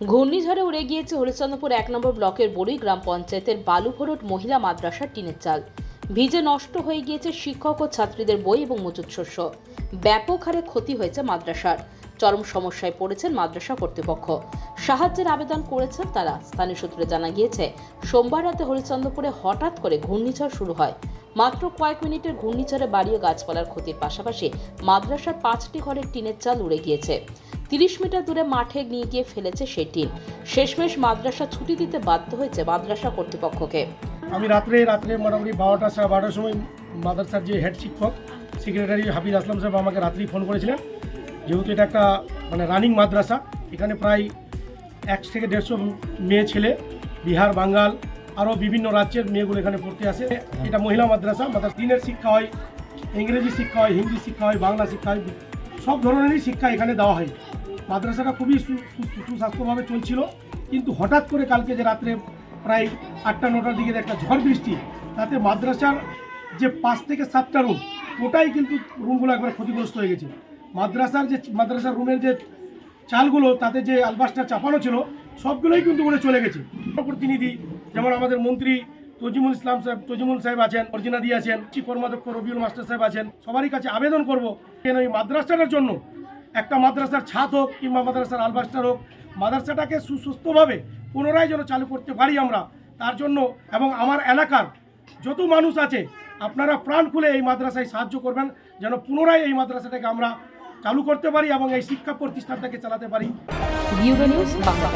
ঘূর্ণিঝড়ে উড়ে গিয়েছে হরিশ্চন্দ্রপুর এক নম্বর ব্লকের বড়ুই গ্রাম পঞ্চায়েতের বালুভরট মহিলা মাদ্রাসার টিনের চাল। ভিজে নষ্ট হয়ে গিয়েছে শিক্ষক ও ছাত্রীদের বই এবং মজুত শস্য। ব্যাপক হারে ক্ষতি হয়েছে মাদ্রাসার। চরম সমস্যায় পড়েছেন মাদ্রাসা কর্তৃপক্ষ। সাহায্যের আবেদন করেছেন তারা। স্থানীয় সূত্রে জানা গিয়েছে, সোমবার রাতে হরিশ্চন্দ্রপুরে হঠাৎ করে ঘূর্ণিঝড় শুরু হয়। মাত্র কয়েক মিনিটের ঘূর্ণিঝড়ে বাড়ি ও গাছপালার ক্ষতির পাশাপাশি মাদ্রাসার পাঁচটি ঘরের টিনের চাল উড়ে গিয়েছে। তিরিশ মিটার দূরে মাঠে নিয়ে গিয়ে ফেলেছে সেই টিন শেষমেশ মাদ্রাসা ছুটি দিতে বাধ্য হয়েছে মাদ্রাসা কর্তৃপক্ষকে। আমি রাত্রে রাত্রে মোটামুটি বারোটা সাড়ে বারোটার সময় মাদ্রাসার যে হেড শিক্ষক সেক্রেটারি হাফিজ আসলাম সাহেব আমাকে রাত্রেই ফোন করেছিলেন। যেহেতু এটা একটা মানে রানিং মাদ্রাসা, এখানে প্রায় এক থেকে দেড়শো মেয়ে ছেলে, বিহার, বাঙ্গাল, আরও বিভিন্ন রাজ্যের মেয়েগুলো এখানে পড়তে আসে। এটা মহিলা মাদ্রাসা মাদ্রাসা দিনের শিক্ষা হয়, ইংরেজি শিক্ষা হয়, হিন্দি শিক্ষা হয়, বাংলা শিক্ষা হয় সব ধরনেরই শিক্ষা এখানে দেওয়া হয়। মাদ্রাসাটা খুবই সুস্বাস্থ্যভাবে চলছিল। কিন্তু হঠাৎ করে কালকে যে রাত্রে প্রায় আটটা, নটার দিকে একটা ঝড় বৃষ্টি, তাতে মাদ্রাসার যে পাঁচ থেকে সাতটা রুম, ওটাই কিন্তু রুমগুলো একবার ক্ষতিগ্রস্ত হয়ে গেছে। মাদ্রাসার যে মাদ্রাসার রুমের যে চালগুলো, তাতে যে আলবাসটা চাপানো ছিল, সবগুলোই কিন্তু উড়ে চলে গেছে। প্রতিনিধি, যেমন আমাদের মন্ত্রী তজিমুল ইসলাম সাহেব, তজিমুল সাহেব আছেন, অর্জিনাদি আছেন কর্মাধ্যক্ষ রবিউল মাস্টার সাহেব আছেন, সবারই কাছে আবেদন করব কেন এই মাদ্রাসাটার জন্য একটা মাদ্রাসার ছাদ হোক কিংবা মাদ্রাসার আলবাস্টার হোক, মাদ্রাসাটাকে সুস্থভাবে পুনরায় যেন চালু করতে পারি আমরা, তার জন্য এবং আমার এলাকার যত মানুষ আছে, আপনারা প্রাণ খুলে এই মাদ্রাসায় সাহায্য করবেন, যেন পুনরায় এই মাদ্রাসাটাকে আমরা চালু করতে পারি এবং এই শিক্ষা প্রতিষ্ঠানটাকে চালাতে পারি। বাংলা